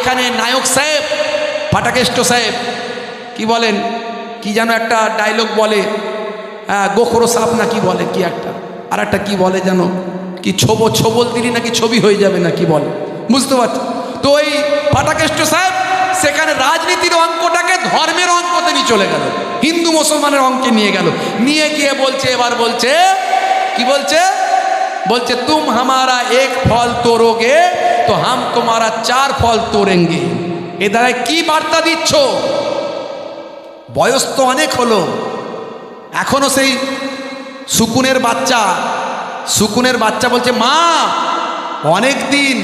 এখানে নায়ক সাহেব ফাটাকেষ্ট সাহেব, কি বলেন, কি যেন একটা ডায়লগ বলে হ্যাঁ গোখরো সাপ না কি বলে, কি একটা আর একটা কি বলে যেন, কি ছোবো ছোবল দিলি নাকি ছবি হয়ে যাবে না কি বলে, বুঝতে পারছি তো ওই ফাটাকেষ্ট সাহেব, সেখানে রাজনীতির অঙ্কটাকে ধর্মের অঙ্কতে নিয়ে চলে গেল, হিন্দু মুসলমানের অঙ্কে নিয়ে গেল, নিয়ে গিয়ে বলছে, এবার বলছে, কি বলছে? বলছে, তুম হামারা এক ফল তোরোগে তো হাম তোমারা চার ফল তোরেঙ্গে এ দ্বারা কি বার্তা দিচ্ছ বয়স তো অনেক হলো এখনও সেই সুকুনের বাচ্চা সুকুনের বাচ্চা বলছে মা অনেক দিন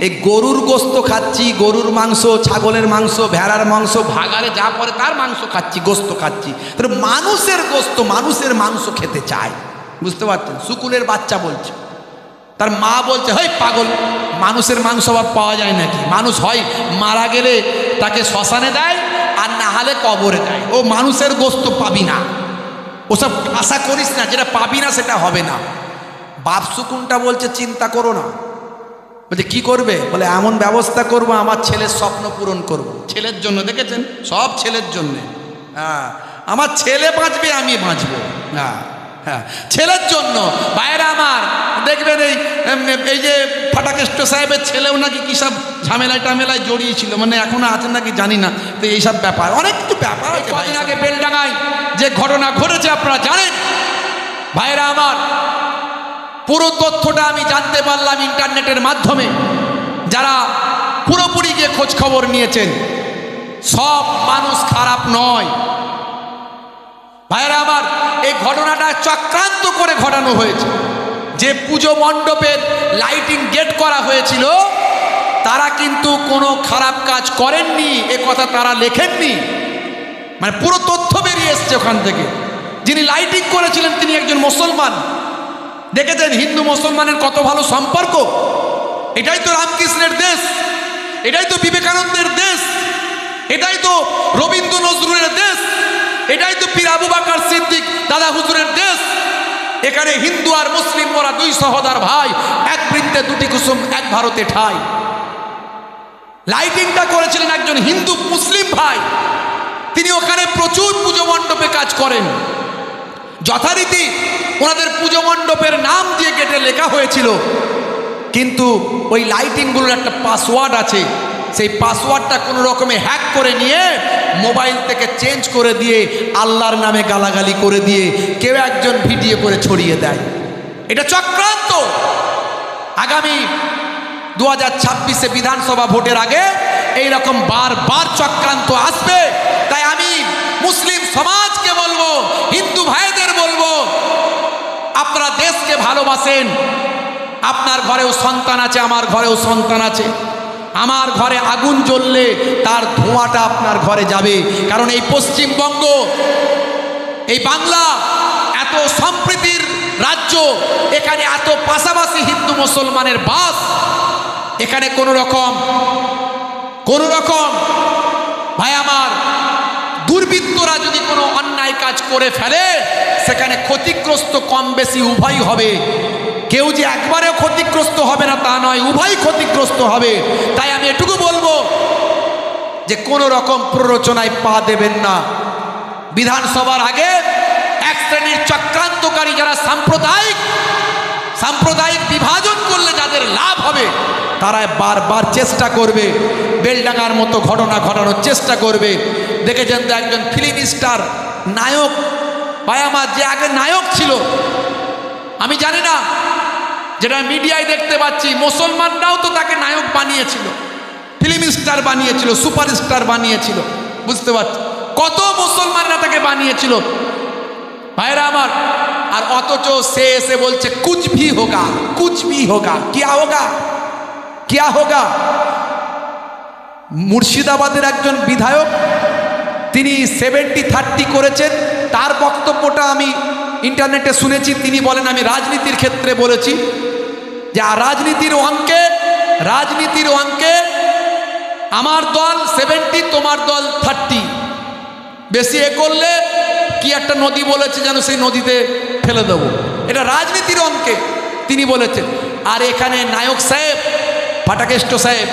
এই গরুর গোস্ত খাচ্ছি গরুর মাংস ছাগলের মাংস ভেড়ার মাংস ভাগারে যা পরে তার মাংস খাচ্ছি গোস্ত খাচ্ছি তাহলে মানুষের গোস্ত মানুষের মাংস খেতে চায় বুঝতে পারছেন সুকুনের বাচ্চা বলছে। তার মা বলছে হয় পাগল, মানুষের মাংস আবার পাওয়া যায় নাকি? মানুষ হয়, মারা গেলে তাকে শ্মশানে দেয় আর না হলে কবরে দেয়। ও মানুষের গোস্ত পাবি না। ওসব আশা করিস না, যেটা পাবি না সেটা হবে না। বাপ সুকুনটা বলছে, চিন্তা করো না। বলছে, কি করবে? বলে, এমন ব্যবস্থা করব, আমার ছেলের স্বপ্ন পূরণ করব। ছেলের জন্য, দেখেছেন? সব ছেলের জন্যে। হ্যাঁ আমার ছেলে বাঁচবে, আমি বাঁচবো। হ্যাঁ। হ্যাঁ ছেলের জন্য। বাইরে আমার দেখবেন এই এই যে ফাটাকেষ্ট সাহেবের ছেলেও নাকি কী সব ঝামেলায় টামেলায় জড়িয়েছিল মানে এখনও আছেন নাকি জানি না তো এইসব ব্যাপার অনেক কিছু ব্যাপার আছে কদিন আগে বেলডাঙায় যে ঘটনা ঘটেছে আপনারা জানেন? ভাইরা আমার পুরো তথ্যটা আমি জানতে পারলাম ইন্টারনেটের মাধ্যমে। যারা পুরোপুরি গিয়ে খোঁজ খবর নিয়েছেন সব মানুষ খারাপ নয়। ভাইরা আমার, এই ঘটনাটা চক্রান্ত করে ঘটানো হয়েছে। যে পুজো মণ্ডপের লাইটিং গেট করা হয়েছিল, তারা কিন্তু কোনো খারাপ কাজ করেননি, এ কথা তারা লেখেননি। মানে পুরো তথ্য বেরিয়ে এসছে ওখান থেকে। যিনি লাইটিং করেছিলেন, তিনি একজন মুসলমান। দেখেছেন, হিন্দু মুসলমানের কত ভালো সম্পর্ক। এটাই তো রামকৃষ্ণের দেশ। এটাই তো বিবেকানন্দের দেশ। এটাই তো রবীন্দ্র নজরুলের দেশ। এটাই তো পীর আবু বাকার সিদ্দিক দাদা হুজুরের দেশ। এখানে হিন্দু আর মুসলিম, ওরা দুই সহদার ভাই, এক বৃত্তে দুটি কুসুম, এক ভারতে ঠাই। লাইটিংটা করেছিলেন একজন হিন্দু মুসলিম ভাই। তিনি ওখানে প্রচুর পুজো মণ্ডপে কাজ করেন। যথারীতি ওনাদের পুজো মণ্ডপের নাম দিয়ে গেটে লেখা হয়েছিল। কিন্তু ওই লাইটিংগুলোর একটা পাসওয়ার্ড আছে। সেই পাসওয়ার্ডটা কোনো রকমে হ্যাক করে নিয়ে মোবাইল থেকে চেঞ্জ করে দিয়ে আল্লাহর নামে গালাগালি করে দিয়ে কেউ একজন ভিডিও করে ছড়িয়ে দেয়। এটা চক্রান্ত। আগামী দু হাজার ছাব্বিশে বিধানসভা ভোটের আগে এই রকম বারবার চক্রান্ত আসবে। তাই আমি মুসলিম সমাজকে বলব, হিন্দু ভাইদের বলব, আপনারা দেশকে ভালোবাসেন। আপনার ঘরেও সন্তান আছে, আমার ঘরেও সন্তান আছে। আমার ঘরে আগুন জ্বললে তার ধোঁয়াটা আপনার ঘরে যাবে। কারণ এই পশ্চিমবঙ্গ, এই বাংলা এত সম্প্রীতির রাজ্য, এখানে এত পাশাপাশি হিন্দু মুসলমানের বাস, এখানে কোনো রকম কোনো রকম, ভাই আমার, দুর্বৃত্তরা যদি কোনো অন্যায় কাজ করে ফেলে, সেখানে ক্ষতিগ্রস্ত কম বেশি উভয় হবে। কেউ যে একবারেও ক্ষতিগ্রস্ত হবে না তা নয়, উভয় ক্ষতিগ্রস্ত হবে। তাই আমি এটুকু বলব যে কোনো রকম প্ররোচনায় পা দেবেন না। বিধানসভার আগে এক শ্রেণির চক্রান্তকারী যারা সাম্প্রদায়িক সাম্প্রদায়িক বিভাজন করলে যাদের লাভ হবে তারা বারবার চেষ্টা করবে, বেলডাঙ্গার মতো ঘটনা ঘটানোর চেষ্টা করবে। দেখেছেন তো একজন ফিল্ম স্টার, নায়ক আমার যে আগে নায়ক ছিল, আমি জানি না যেটা মিডিয়ায় দেখতে পাচ্ছি, মুসলমানরাও তো তাকে নায়ক বানিয়েছিল। ফিল্ম স্টার বানিয়েছিল সুপার স্টার বানিয়েছিল, বুঝতে পারছি? কত মুসলমানরা তাকে বানিয়েছিল? ভাইরা আমার, আর অথচ সে এসে বলছে ভি হোগা ভি হোগা, কিয়া হোগা কিয়া হোগা? মুর্শিদাবাদের একজন বিধায়ক, তিনি সেভেন্টি থার্টি করেছেন। তার বক্তব্যটা আমি ইন্টারনেটে শুনেছি, তিনি বলেন, আমি রাজনীতির ক্ষেত্রে বলেছি যে রাজনীতির অঙ্কে রাজনীতির অঙ্কে, আমার দল সেভেন্টি তোমার দল থার্টি বেশি এ করলে কি একটা নদী বলেছে যেন সেই নদীতে ফেলে দেবো। এটা রাজনীতির অঙ্কে, তিনি বলেছেন। আর এখানে নায়ক সাহেব ফাটাকেষ্ট সাহেব,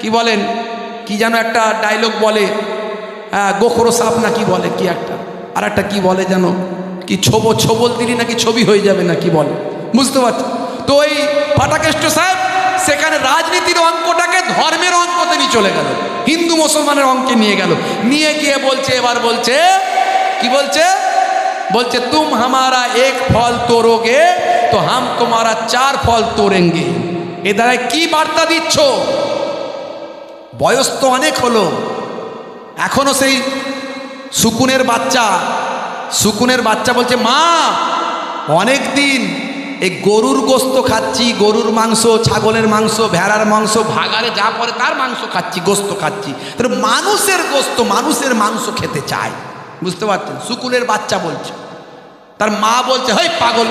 কি বলেন? কি যেন একটা ডায়লগ বলে হ্যাঁ গোখরো সাপ না কি বলে, কি একটা। আর একটা কি বলে যেন? কি ছোবো, ছোবল দিলি নাকি ছবি হয়ে যাবে না কি বলে? বুঝতে পারছি তো ওই ফাটাকেষ্ট সাহেব, সেখানে রাজনীতির অঙ্কটাকে ধর্মের অঙ্কতে নিয়ে চলে গেল, হিন্দু মুসলমানের অঙ্কে নিয়ে গেল। নিয়ে গিয়ে বলছে, এবার বলছে, কি বলছে? বলছে, তুম হামারা এক ফল তোরোগে, তো হাম তোমারা চার ফল তোরেঙ্গে। এ দ্বারা কি বার্তা দিচ্ছ? বয়স তো অনেক হলো। এখনও সেই সুকুনের বাচ্চা সুকুনের বাচ্চা বলছে, মা, অনেক দিন এই গরুর গোস্ত খাচ্ছি, গরুর মাংস, ছাগলের মাংস, ভেড়ার মাংস, ভাগারে যা পরে তার মাংস খাচ্ছি, গোস্ত খাচ্ছি। তাহলে মানুষের গোস্ত মানুষের মাংস খেতে চায়। বুঝতে পারছেন? সুকুনের বাচ্চা বলছে। তার মা বলছে হয় পাগল,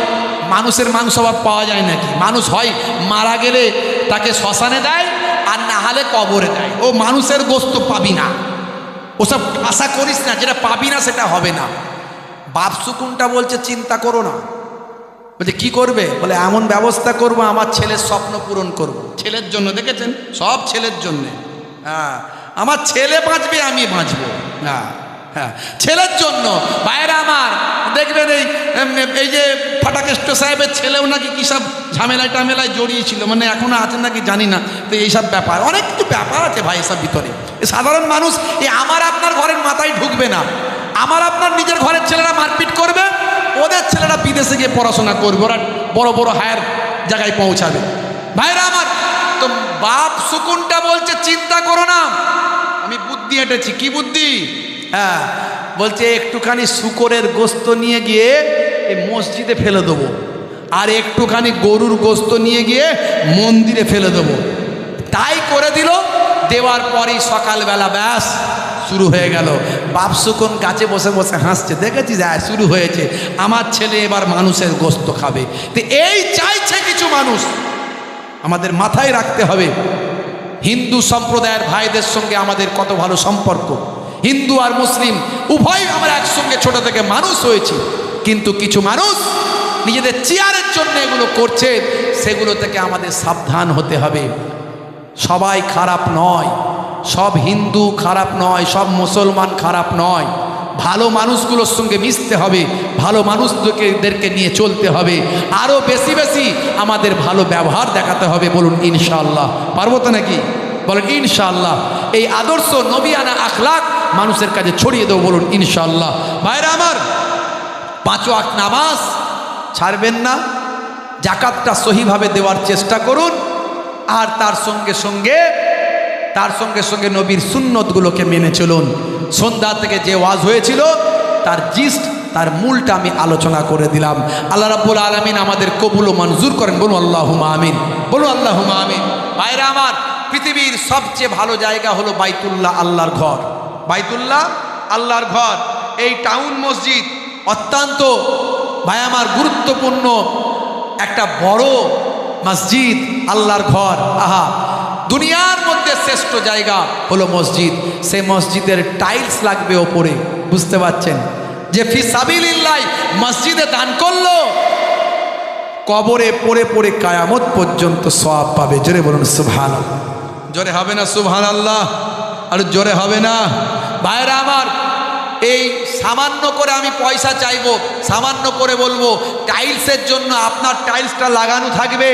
মানুষের মাংস আবার পাওয়া যায় নাকি? মানুষ হয়, মারা গেলে তাকে শ্মশানে দেয় আর না হলে কবরে দেয়। ও মানুষের গোস্ত পাবি না। ওসব আশা করিস না, যেটা পাবি না সেটা হবে না। বাপ শুকুনটা বলছে, চিন্তা করো না। বলছে, কি করবে? বলে, এমন ব্যবস্থা করব, আমার ছেলের স্বপ্ন পূরণ করব। ছেলের জন্য, দেখেছেন? সব ছেলের জন্যে। হ্যাঁ আমার ছেলে বাঁচবে, আমি বাঁচবো। হ্যাঁ হ্যাঁ ছেলের জন্য। বাইরে আমার, দেখবেন এই এই যে ফাটাকেষ্ট সাহেবের ছেলেও নাকি কী সব ঝামেলায় টামেলায় জড়িয়েছিল মানে এখনও আছেন নাকি জানি না, তো এইসব ব্যাপার। অনেক কিছু ব্যাপার আছে ভাই এসব ভিতরে। সাধারণ মানুষ এই আমার আপনার ঘরের মাথায় ঢুকবে না। আমার আপনার নিজের ঘরের ছেলেরা মারপিট করবে ওদের ছেলেরা বিদেশে গিয়ে পড়াশোনা করবে, ওরা বড় বড় হায়ার জায়গায় পৌঁছাবে। ভাইরা আমার, তো বাপ সুকুনটা বলছে, চিন্তা করো না। আমি বুদ্ধি এঁটেছি, কি বুদ্ধি? হ্যাঁ বলছে, একটুখানি শুকরের গোস্ত নিয়ে গিয়ে এই মসজিদে ফেলে দেবো আর একটুখানি গরুর গোস্ত নিয়ে গিয়ে মন্দিরে ফেলে দেবো। তাই করে দিল, দেওয়ার পরেই সকালবেলা ব্যাস শুরু হয়ে গেল। বাপ সুকুন গাছে বসে বসে হাসছে, দেখেছিস? হ্যাঁ শুরু হয়েছে। আমার ছেলে এবার মানুষের গোস্ত খাবে। তো এই চাইছে কিছু মানুষ। আমাদের মাথায় রাখতে হবে, হিন্দু সম্প্রদায়ের ভাইদের সঙ্গে আমাদের কত ভালো সম্পর্ক। হিন্দু আর মুসলিম, উভয় আমরা একসঙ্গে ছোট থেকে মানুষ হয়েছি। কিন্তু কিছু মানুষ নিজেদের চেয়ারের জন্য এগুলো করছে, সেগুলো থেকে আমাদের সাবধান হতে হবে। সবাই খারাপ নয়। সব হিন্দু খারাপ নয়, সব মুসলমান খারাপ নয়। ভালো মানুষগুলোর সঙ্গে মিশতে হবে, ভালো মানুষদেরকে নিয়ে চলতে হবে। আরও বেশি বেশি আমাদের ভালো ব্যবহার দেখাতে হবে, বলুন ইনশাআল্লাহ। পারব তো নাকি? বলেন ইনশাআল্লাহ। এই আদর্শ নবিয়ানা আখলাক মানুষের কাছে ছড়িয়ে দেবো, বলুন ইনশাআল্লাহ। ভাইরা আমার, পাঁচ ওয়াক্ত নামাজ ছাড়বেন না, জাকাতটা সহিভাবে দেওয়ার চেষ্টা করুন, আর তার সঙ্গে সঙ্গে তার সঙ্গে সঙ্গে নবীর সুন্নতগুলোকে মেনে চলুন। সন্ধ্যা থেকে যে ওয়াজ হয়েছিল, তার জিস্ট, তার মূলটা আমি আলোচনা করে দিলাম। আল্লাহ রাব্বুল আলমিন আমাদের কবুল ও মঞ্জুর করেন। বলুন আল্লাহ আমিন। বলুন আল্লাহ আমিন। বাইরে আমার, পৃথিবীর সবচেয়ে ভালো জায়গা হলো বাইতুল্লাহ আল্লাহর ঘর। বাইতুল্লাহ আল্লাহর ঘর। এই টাউন মসজিদ অত্যন্ত, ভাই আমার, গুরুত্বপূর্ণ একটা বড় মসজিদ আল্লাহর ঘর। আহা দুনিয়ার মধ্যে শ্রেষ্ঠ জায়গা হলো মসজিদ। সে মসজিদের টাইলস লাগবে ওপরে বুঝতে পারছেন? যে ফিসাবিল্লাই মসজিদে দান করল কবরে পড়ে পড়ে কায়ামত পর্যন্ত সব পাবে। জোরে বলুন সুভান জোরে হবে না সুভান আল্লাহ আর জোরে হবে না। ভাইরা আমার এই সামান্য করে আমি পয়সা চাইব সামান্য করে বলব টাইলসের জন্য আপনার টাইলসটা লাগানো থাকবে।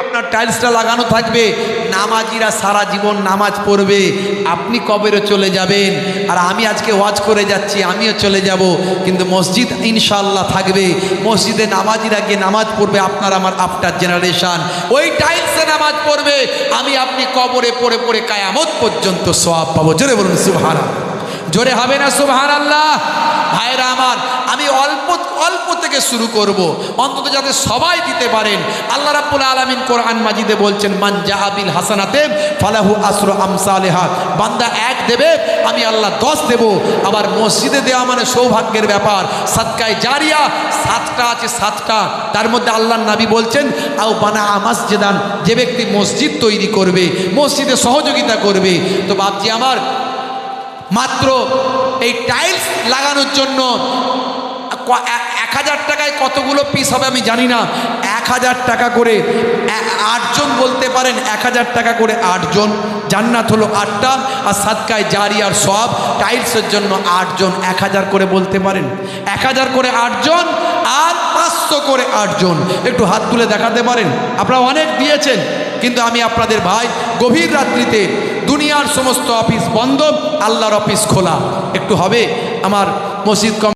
আপনার টাইলসটা লাগানো থাকবে, নামাজিরা সারা জীবন নামাজ পড়বে। আপনি কবেরও চলে যাবেন, আর আমি আজকে ওয়াজ করে যাচ্ছি, আমিও চলে যাব। কিন্তু মসজিদ ইনশাল্লাহ থাকবে। মসজিদে নামাজিরা গিয়ে নামাজ পড়বে, আপনার আমার আফটার জেনারেশান ওই টাইলসে নামাজ পড়বে, আমি আপনি কবরে পড়ে পড়ে কায়ামত পর্যন্ত সোয়াব পাবো। জোরে বলুন সুভারা জোরে হবে না সুবহান আল্লাহ ভাইরা আমার, আমি অল্প অল্প থেকে শুরু করব। অন্তত যাতে সবাই দিতে পারেন। আল্লাহ রাব্বুল আলামিন কোরআন মাজিদে বলছেন, মান জাহাবিল হাসানাতে ফালাহু আসরু আমসালেহা। বান্দা এক দেবে, আমি আল্লাহ দশ দেব। আবার মসজিদে দেওয়া মানে সৌভাগ্যের ব্যাপার। সাতকায় জারিয়া, সাতটা আছে সাতটা। তার মধ্যে আল্লাহর নাবি বলছেন, আও বানা আমাস জেদান যে ব্যক্তি মসজিদ তৈরি করবে, মসজিদে সহযোগিতা করবে। তো বাপজি আমার, মাত্র এই টাইলস লাগানোর জন্য এক হাজার টাকায় কতগুলো পিস হবে আমি জানি না। এক হাজার টাকা করে আটজন বলতে পারেন, এক হাজার টাকা করে আটজন। জান্নাত হলো আটটা, আর সাতকায় জারি আর সব। টাইলসের জন্য আটজন, এক হাজার করে বলতে পারেন। এক হাজার করে আটজন, আর পাঁচশো করে আটজন। একটু হাত তুলে দেখাতে পারেন? আপনারা অনেক দিয়েছেন, কিন্তু আমি আপনাদের ভাই গভীর রাত্রিতে দুনিয়ার সমস্ত অফিস বন্ধ আল্লাহর অফিস খোলা। একটু হবে আমার মসজিদ